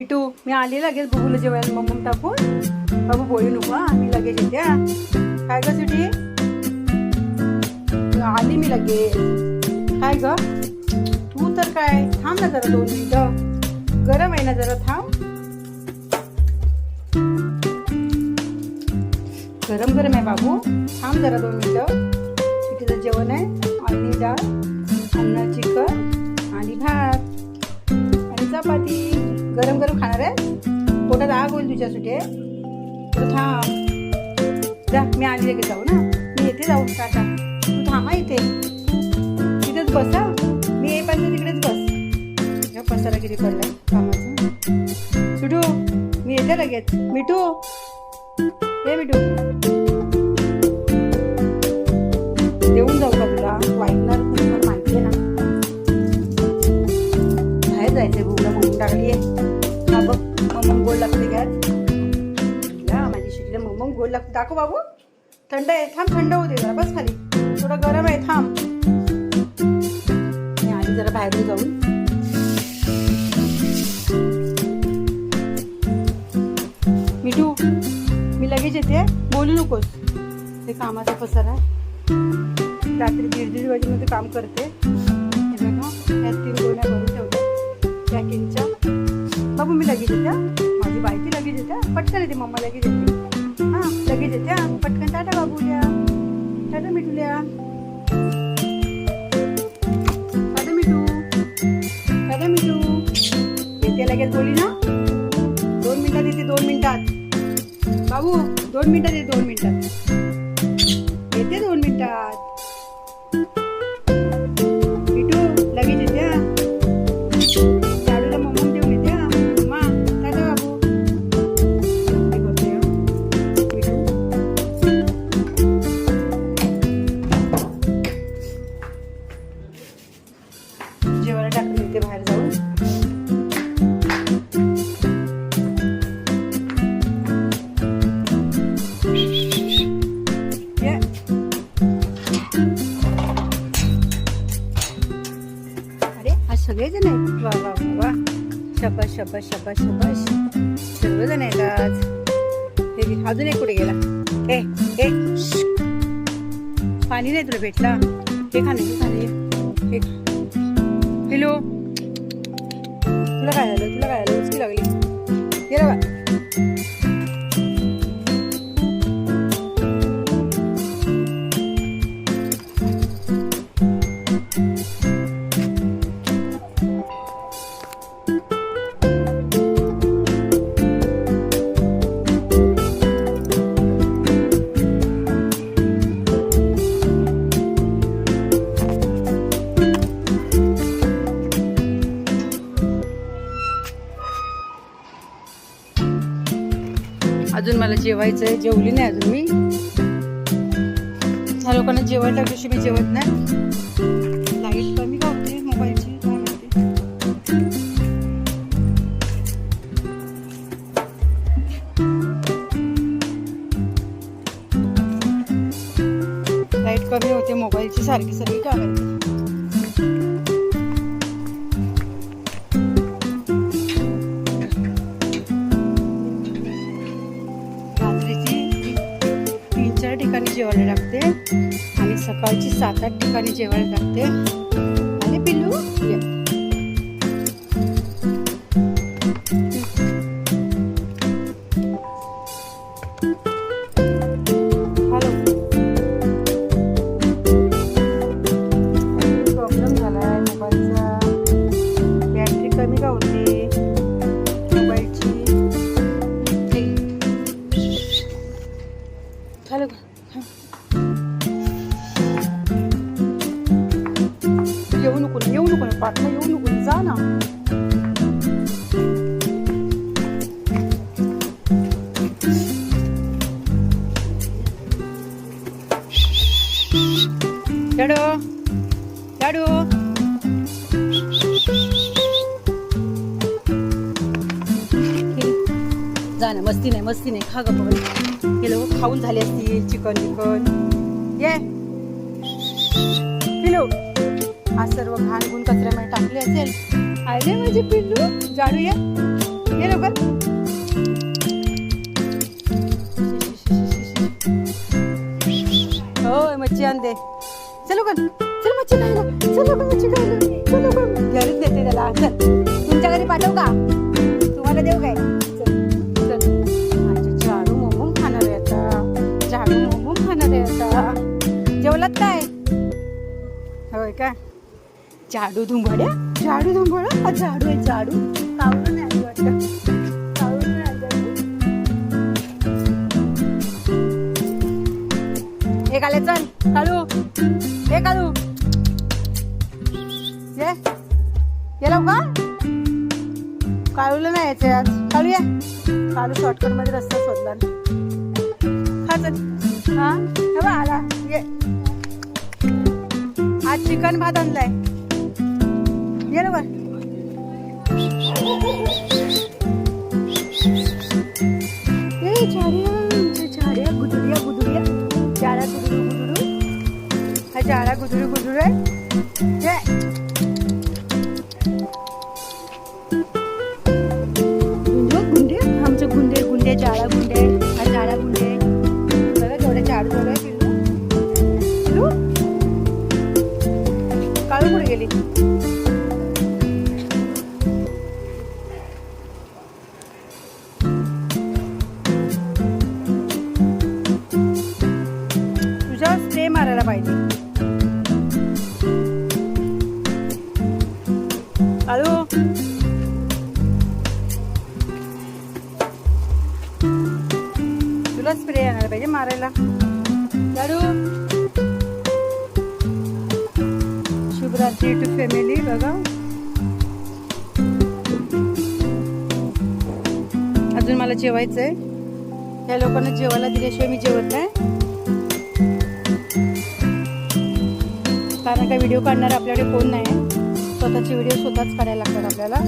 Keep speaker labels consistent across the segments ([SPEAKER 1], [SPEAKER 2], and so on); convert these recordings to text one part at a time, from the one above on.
[SPEAKER 1] तू मी आली लगेच बघूला जेवायला मम्मी टाकून. बाबू बोलू नको आम्ही मी लगेच येते काय ग सुटी? आली मी लगेच. काय ग? तू तर काय? थांब ना जरा दोन मिनिटं. गरम आहे ना जरा थांब. गरम गरम आहे बाबू. थांब जरा दोन मिनिटं. सुटीचं जेवण आहे अंडी डाळ अन्न चिकन आणि भात. गरम गरम खाणार आहे. पोटात आग होईल तुझ्या सुटे तर थांब. जा मी आली लगेच जाऊ ना. मी येते जाऊ टाटा. तू थांबा इथे. तिथेच बस हा. मी येईपर्यंत तिकडेच बस. या पसारा किती पडलाय कामाचं. सुटू मी येते लगेच. मिठू. ये मिठू. देऊन जाऊ का तुला? वाईटणार माहिती आहे ना. बाहेर जायचंय भूमला भूम टाकली हा बघ मम्मम गोड लागते गॅस माझी शिकले. मग गोड लागते. दाखव बाबू. थंड आहे. थांब थंड होते जरा. बस खाली. थोडं गरम आहे. थांब. मी आली जरा बाहेरून जाऊन. मिठू मी लगेच येते. बोलू नकोस. ते कामाचा पसर आहे. रात्री दीड दीड वाजेमध्ये काम करते. हे तीन गोण्या भरून ठेवल्या. पॅकिंगच्या. बाबू मी लगेच येत्या. माझी बायकी लगेच येत्या. पटकन येते मम्मा लगेच येते. हां लगेच येत्या. पटकन टाटा बाबू बाबूल्या टाटा मिठूल्या टाटा मिठू टाटा मिठू येते लगेच बोली ना. दोन मिनिटात येते दोन मिनिटात. बाबू दोन मिनिटात येते दोन मिनिटात. येते दोन मिनिटात. सगळेजण आहेत. वा वा वा शबाश शबाश शबाश शबाश. सर्वजण आहेत आज. हे अजून एक कुठे गेला? ए ए. पाणी नाही तुला भेटला? हे खा नाही हे खा नाही हे. खा. पिलू तुला काय झालं? तुला काय झालं? उचकी लागली. रे बा मला जेवायचं आहे. जेवली नाही अजून मी. ह्या लोकांना जेवायला दिवशी मी जेवत नाही. लाइट कमी का होते मोबाईलची काय माहिती. लाइट कमी होते मोबाईलची सारखी सारखी का चार ठिकाणी जेवायला लागते आणि सकाळची सात आठ ठिकाणी जेवायला लागते आणि पिल्लू जा ना मस्ती नाही मस्ती नाही खा गं हे लोक खाऊन झाले असतील चिकन चिकन ये. पिलू. हा सर्व घाण गुण कचऱ्यामध्ये टाकले असेल. आले माझे पिल्लू जाणू ये. लवकर. होय मच्छी आण दे. चल चल मच्छी खायला मच्छी खायला. घरीच देते त्याला. चल. तुमच्या घरी पाठवू का? तुम्हाला देऊ काय? आता काय? होय का झाडू धुंबड्या? झाडू धुंबड? झाडू आहे झाडू. कावडून नाही आली वाटतं. हे काले चल काढू हे काढू ये. ये लवकर. काळूला नाही यायचं आज काळू या. काळू शॉर्टकटमध्ये रस्ता शोधला. हा चल. हा? आला. ये. आज चिकन भात आणलाय. ये ना ए झाड्या आमच्या झाड्या गुदुड्या गुदुड्या झाडा गुदुडू गुदुडू हा झाडा गुदुडू गुदुडू आहे काळू कुठे गेली? तुझ्या स्प्रे मारायला पाहिजे. काळू तुला स्प्रे आणायला पाहिजे मारायला. शुभरात्री फॅमिली बघा अजून मला जेवायचं आहे या लोकांना जेवायला दिल्याशिवाय मी जेवत नाही. कारण का व्हिडिओ काढणार आपल्याकडे कोण नाही स्वतःचे व्हिडिओ स्वतःच काढायला लागतात आपल्याला.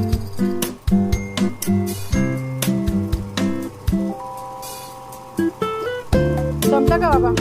[SPEAKER 1] संपला का बाबा?